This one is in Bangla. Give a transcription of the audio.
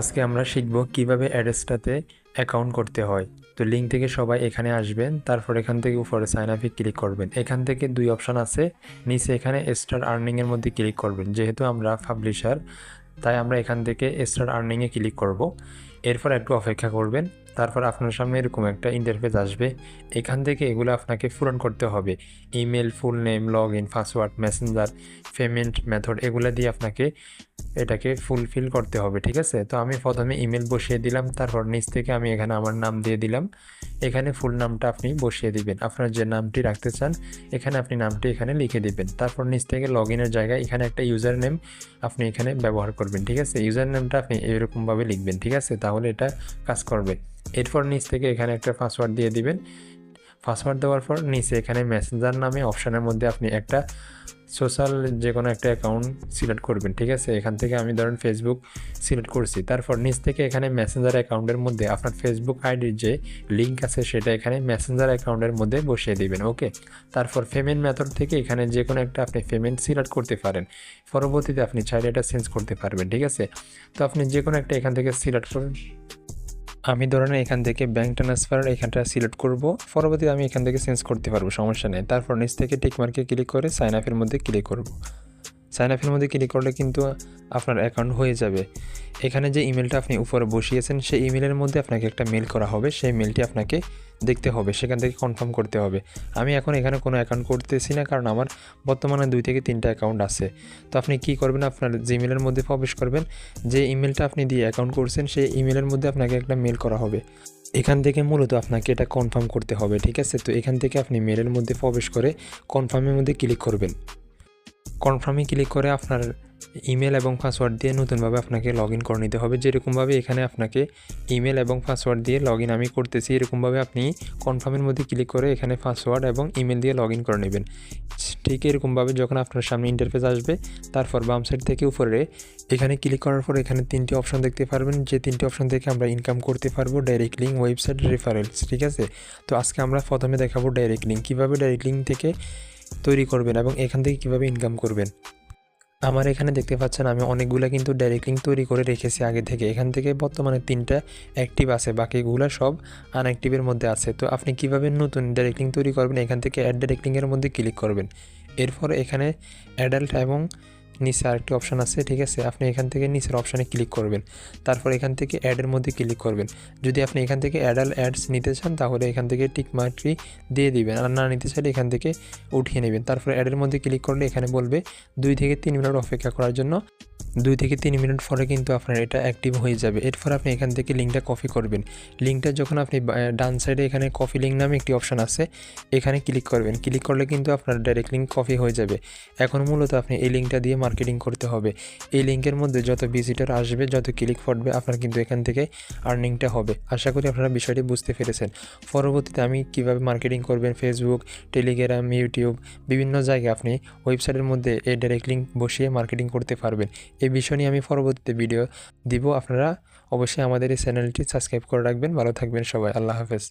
আজকে আমরা শিখব কীভাবে অ্যাড্রেসটাতে অ্যাকাউন্ট করতে হয়। তো লিঙ্ক থেকে সবাই এখানে আসবেন, তারপর এখান থেকে উপরে সাইন আপে ক্লিক করবেন। এখান থেকে দুই অপশান আছে, নিচে এখানে স্টার আর্নিংয়ের মধ্যে ক্লিক করবেন। যেহেতু আমরা পাবলিশার তাই আমরা এখান থেকে স্টার আর্নিংয়ে ক্লিক করব। এরপর একটু অপেক্ষা করবেন, তারপর আপনার সামনে এরকম একটা ইন্টারফেস আসবে। এখান থেকে এগুলো আপনাকে পূরণ করতে হবে। Email full name log in password messenger payment method এগুলো দিয়ে আপনাকে এটাকে ফুলফিল করতে হবে, ঠিক আছে? তো আমি প্রথমে ইমেল বসিয়ে দিলাম, তারপর নিচ থেকে আমি এখানে আমার নাম দিয়ে দিলাম। এখানে ফুল নামটা আপনি বসিয়ে দিবেন। আপনার যে নামটি রাখতে চান, এখানে আপনি নামটি এখানে লিখে দিবেন। তারপর নিচ থেকে লগ ইনের জায়গায় এখানে একটা ইউজার নেম আপনি এখানে ব্যবহার করবেন, ঠিক আছে? ইউজার নেমটা আপনি এরকমভাবে লিখবেন, ঠিক আছে? তাহলে এটা কাজ করবে। এরপর নিচ থেকে এখানে একটা পাসওয়ার্ড দিয়ে দিবেন। পাসওয়ার্ড দেওয়ার পর নিচে এখানে মেসেঞ্জার নামে অপশানের মধ্যে আপনি একটা সোশ্যাল যে কোনো একটা অ্যাকাউন্ট সিলেক্ট করবেন, ঠিক আছে? এখান থেকে আমি ধরেন ফেসবুক সিলেক্ট করছি। তারপর নিচ থেকে এখানে মেসেঞ্জার অ্যাকাউন্টের মধ্যে আপনার ফেসবুক আইডির যে লিঙ্ক আছে, সেটা এখানে মেসেঞ্জার অ্যাকাউন্টের মধ্যে বসিয়ে দিবেন ওকে তারপর পেমেন্ট মেথড থেকে এখানে যে কোনো একটা আপনি পেমেন্ট সিলেক্ট করতে পারেন। পরবর্তীতে আপনি চাইলে এটা চেঞ্জ করতে পারবেন, ঠিক আছে? তো আপনি যে কোনো একটা এখান থেকে সিলেক্ট করুন। আমি ধরেন এখান থেকে ব্যাঙ্ক ট্রান্সফার এখানটা সিলেক্ট করব। পরবর্তীতে আমি এখান থেকে চেঞ্জ করতে পারব, সমস্যা নেই। তারপর নিচ থেকে টিক মার্কে ক্লিক করে সাইন আপের মধ্যে ক্লিক করব। সাইন আপের মধ্যে ক্লিক করলে কিন্তু আপনার অ্যাকাউন্ট হয়ে যাবে। এখানে যে ইমেলটা আপনি উপরে বসিয়েছেন, সেই ইমেলের মধ্যে আপনাকে একটা মেল করা হবে। সেই মেলটি আপনাকে দেখতে হবে, সেখান থেকে কনফার্ম করতে হবে। আমি এখন এখানে কোনো অ্যাকাউন্ট করতেছি না, কারণ আমার বর্তমানে দুই থেকে তিনটা অ্যাকাউন্ট আছে। তো আপনি কি করবেন? আপনার জিমেলের মধ্যে প্রবেশ করবেন, যে ইমেলটা আপনি দিয়ে অ্যাকাউন্ট করছেন, সেই ইমেলের মধ্যে আপনাকে একটা মেল করা হবে। এখান থেকে মূলত আপনাকে এটা কনফার্ম করতে হবে, ঠিক আছে? তো এখান থেকে আপনি মেলের মধ্যে প্রবেশ করে কনফার্মের মধ্যে ক্লিক করবেন। কনফার্মে ক্লিক করে আপনার ইমেল এবং পাসওয়ার্ড দিয়ে নতুনভাবে আপনাকে লগ ইন করে নিতে হবে। যেরকমভাবে এখানে আপনাকে ইমেল এবং পাসওয়ার্ড দিয়ে লগ ইন আমি করতেছি, এরকমভাবে আপনি কনফার্মের মধ্যে ক্লিক করে এখানে পাসওয়ার্ড এবং ইমেল দিয়ে লগ ইন করে নেবেন। ঠিক এরকমভাবে যখন আপনার সামনে ইন্টারফেস আসবে, তারপর বাম সাইড থেকে উপরে এখানে ক্লিক করার পর এখানে তিনটি অপশন দেখতে পারবেন। যে তিনটি অপশন থেকে আমরা ইনকাম করতে পারব ডাইরেক্ট লিঙ্ক ওয়েবসাইট রেফারেলস ঠিক আছে? তো আজকে আমরা প্রথমে দেখাবো ডাইরেক্ট লিঙ্ক কীভাবে ডাইরেক্ট লিঙ্ক থেকে তৈরি করবেন এবং এখান থেকে কীভাবে ইনকাম করবেন? আমার এখানে দেখতে পাচ্ছেন আমি অনেকগুলো কিন্তু ডাইরেক্ট তৈরি করে রেখেছি আগে থেকে। এখান থেকে বর্তমানে তিনটা অ্যাক্টিভ আছে, বাকিগুলো সব আনঅ্যাক্টিভের মধ্যে আছে। তো আপনি কীভাবে নতুন ডাইরেক্টিং তৈরি করবেন? এখান থেকে অ্যাড ডাইরেক্ট লিঙ্কের মধ্যে ক্লিক করবেন। এরপর এখানে অ্যাডাল্ট এবং নিচে আরেকটি অপশান আছে, ঠিক আছে? আপনি এখান থেকে নিচের অপশানে ক্লিক করবেন। তারপর এখান থেকে অ্যাডের মধ্যে ক্লিক করবেন। যদি আপনি এখান থেকে অ্যাডাল অ্যাডস নিতে চান, তাহলে এখান থেকে টিক মার্কটি দিয়ে দিবেন। আর না নিতে চাইলে এখান থেকে উঠিয়ে নেবেন। তারপর অ্যাডের মধ্যে ক্লিক করলে এখানে বলবে, দুই থেকে তিন মিনিট অপেক্ষা করার জন্য দুই থেকে তিন মিনিট পরে কিন্তু আপনার এটা অ্যাক্টিভ হয়ে যাবে। এরপর আপনি এখান থেকে লিঙ্কটা কপি করবেন। লিঙ্কটা যখন আপনি ডান সাইডে এখানে কপি লিঙ্ক নামে একটি অপশান আছে, এখানে ক্লিক করবেন। ক্লিক করলে কিন্তু আপনার ডাইরেক্ট লিঙ্ক কপি হয়ে যাবে। এখন মূলত আপনি এই লিঙ্কটা দিয়ে মার্কেটিং করতে হবে। এই লিঙ্কের মধ্যে যত ভিজিটার আসবে, যত ক্লিক পড়বে, আপনার কিন্তু এখান থেকে আর্নিংটা হবে। আশা করি আপনারা বিষয়টি বুঝতে পেরেছেন। পরবর্তীতে আমি কীভাবে মার্কেটিং করবেন ফেসবুক টেলিগ্রাম ইউটিউব বিভিন্ন জায়গায় আপনি ওয়েবসাইটের মধ্যে এই ডাইরেক্ট লিঙ্ক বসিয়ে মার্কেটিং করতে পারবেন। এই বিষয় নিয়ে আমি পরবর্তীতে ভিডিও দিব। আপনারা অবশ্যই আমাদের এই চ্যানেলটি সাবস্ক্রাইব করে রাখবেন। ভালো থাকবেন সবাই। আল্লাহ হাফেজ।